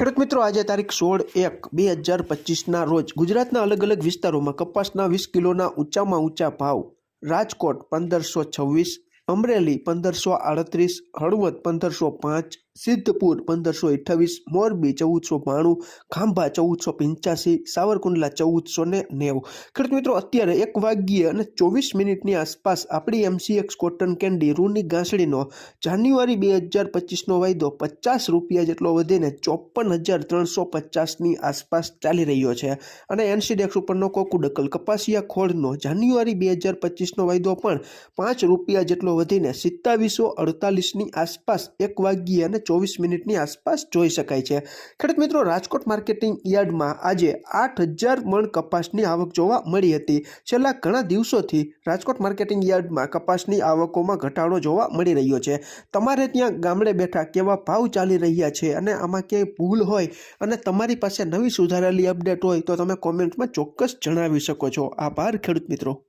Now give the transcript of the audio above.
ખેડૂત મિત્રો, આજે તારીખ સોળ એક બે હજાર પચીસના રોજ ગુજરાતના અલગ અલગ વિસ્તારોમાં કપાસના વીસ કિલોના ઊંચામાં ઊંચા ભાવ, રાજકોટ પંદરસો છવ્વીસ, અમરેલી પંદરસો આડત્રીસ, હળવદ પંદરસો પાંચ સિદ્ધપુર પંદરસો અઠ્ઠાવીસ, મોરબી ચૌદસો બાણું, ખાંભા ચૌદસો પંચ્યાસી, સાવરકુંડલા ચૌદસો ને નેવું. ખેડૂત મિત્રો, અત્યારે એક વાગ્યે અને ચોવીસ મિનિટની આસપાસ આપણી એમસીએક્સ કોટન કેન્ડી રૂની ગાંસડીનો જાન્યુઆરી બે હજાર પચીસનો વાયદો પચાસ રૂપિયા જેટલો વધીને ચોપન હજાર ત્રણસો પચાસની આસપાસ ચાલી રહ્યો છે. અને એનસીડેક્સ ઉપરનો કોકુડકલ કપાસિયા ખોળનો જાન્યુઆરી બે હજાર પચીસનો વાયદો પણ પાંચ રૂપિયા જેટલો વધીને સિત્તાવીસો અડતાલીસની આસપાસ એક વાગ્યે અને ચોવીસ મિનિટની આસપાસ જોઈ શકાય છે. ખેડૂત મિત્રો, રાજકોટ માર્કેટિંગ યાર્ડમાં આજે આઠ હજાર મણ કપાસની આવક જોવા મળી હતી. છેલ્લા ઘણા દિવસોથી રાજકોટ માર્કેટિંગ યાર્ડમાં કપાસની આવકોમાં ઘટાડો જોવા મળી રહ્યો છે. તમારે ત્યાં ગામડે બેઠા કેવા ભાવ ચાલી રહ્યા છે અને આમાં ક્યાંય ભૂલ હોય અને તમારી પાસે નવી સુધારેલી અપડેટ હોય તો તમે કોમેન્ટમાં ચોક્કસ જણાવી શકો છો. આભાર ખેડૂત મિત્રો.